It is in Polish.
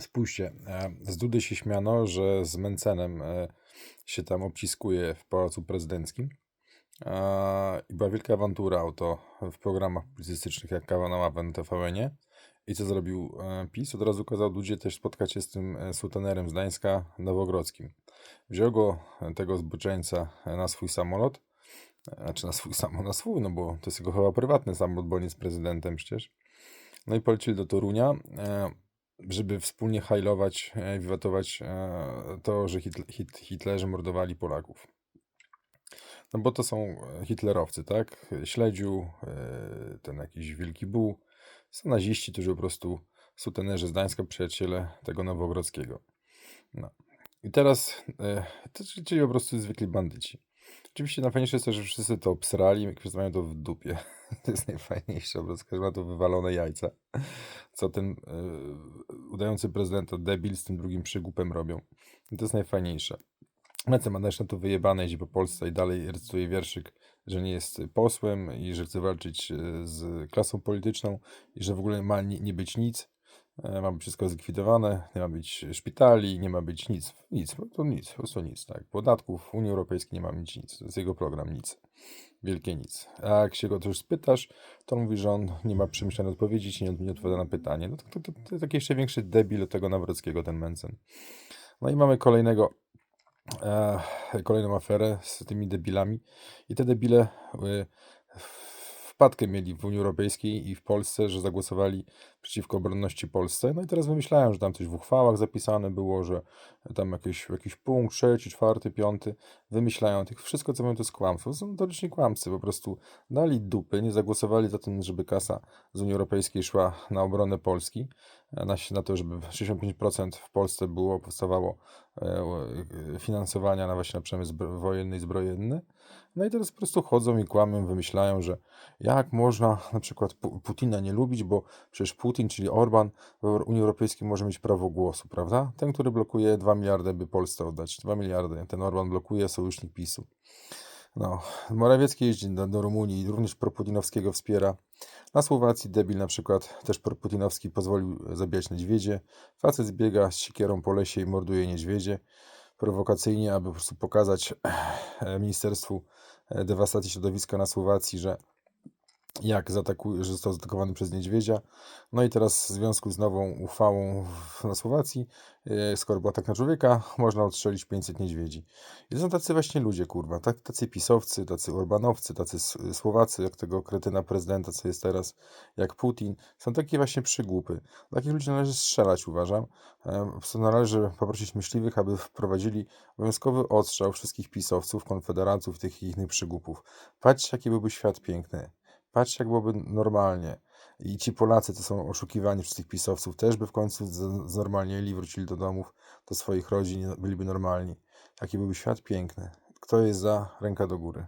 Spójrzcie, e, z Dudy się śmiano, że z Mencenem e, się tam obciskuje w Pałacu Prezydenckim. E, I była wielka awantura o to w programach publicystycznych, jak kawa na ławę na TVN-ie. I co zrobił PiS? Od razu kazał Dudzie też spotkać się z tym sutenerem z Gdańska, Nowogrodzkim. Wziął go, tego zboczeńca, na swój samolot, znaczy na swój samolot, na swój, no bo to jest jego chyba prywatny samolot, bo on jest prezydentem przecież. No i polecieli do Torunia, żeby wspólnie hajlować, e, wiwatować e, to, że Hitl- Hit- Hitlerzy mordowali Polaków. No bo to są e, hitlerowcy, tak? Śledziu, ten jakiś Wielki Buł. Są naziści, którzy po prostu sutenerzy z Gdańska, przyjaciele tego Nowogrodzkiego. No. I teraz, to, czyli po prostu zwykli bandyci. Oczywiście najfajniejsze jest to, że wszyscy to obsrali, wszyscy mają to w dupie. To jest najfajniejsze, bo każdy ma to wywalone jajca. Co ten e, udający prezydenta debil z tym drugim przygłupem robią. I to jest najfajniejsze. Mece ma też na to wyjebane, jeździ po Polsce i dalej recytuje wierszyk, że nie jest posłem i że chce walczyć e, z klasą polityczną i że w ogóle ma nie, nie być nic. E, Ma być wszystko zlikwidowane, nie ma być szpitali, nie ma być nic, nic, po prostu nic, po prostu nic, tak. Podatków Unii Europejskiej nie ma być nic, to jest jego program, nic. Wielkie nic. A jak się go też spytasz, to on mówi, że on nie ma przemyślanej odpowiedzi, nie, nie odpowiada na pytanie. No to, to, to, to taki jeszcze większy debil tego Nawrockiego, ten Mencen. No i mamy kolejnego e, kolejną aferę z tymi debilami. I te debile y, wpadkę mieli w Unii Europejskiej i w Polsce, że zagłosowali przeciwko obronności Polsce. No i teraz wymyślają, że tam coś w uchwałach zapisane było, że tam jakiś, jakiś punkt trzeci, czwarty, piąty. Wymyślają tych. Wszystko, co mówią, to jest kłamstwo. To są notoryczni kłamcy. Po prostu dali dupy, nie zagłosowali za tym, żeby kasa z Unii Europejskiej szła na obronę Polski, na, to, żeby 65% w Polsce było, powstawało e, e, finansowania na właśnie na przemysł wojenny i zbrojenny. No i teraz po prostu chodzą i kłamią, wymyślają, że jak można na przykład Pu- Putina nie lubić, bo przecież Putin, czyli Orban w Unii Europejskiej może mieć prawo głosu, prawda? Ten, który blokuje 2 miliardy, by Polsce oddać. 2 miliardy. Ten Orban blokuje, sojusznik PiSu. No, Morawiecki jeździ do, do Rumunii i również proputinowskiego wspiera. Na Słowacji debil na przykład, też proputinowski, pozwolił zabijać niedźwiedzie. Facet zbiega z siekierą po lesie i morduje niedźwiedzie. Prowokacyjnie, aby po prostu pokazać e, Ministerstwu e, Dewastacji Środowiska na Słowacji, że jak zaatakuje, że został zaatakowany przez niedźwiedzia. No i teraz w związku z nową uchwałą na Słowacji, e, skoro był atak na człowieka, można odstrzelić 500 niedźwiedzi. I to są tacy właśnie ludzie, kurwa, tak, tacy pisowcy, tacy Orbanowcy, tacy Słowacy, jak tego kretyna prezydenta, co jest teraz, jak Putin. Są takie właśnie przygłupy. Takich ludzi należy strzelać, uważam. E, należy poprosić myśliwych, aby wprowadzili obowiązkowy odstrzał wszystkich pisowców, konfederaców, tych i innych przygłupów. Patrzcie, jaki byłby świat piękny. Patrzcie, jak byłoby normalnie. I ci Polacy, co są oszukiwani przez tych pisowców, też by w końcu znormalnieli, wrócili do domów, do swoich rodzin, byliby normalni. Jaki byłby świat piękny. Kto jest za? Ręka do góry.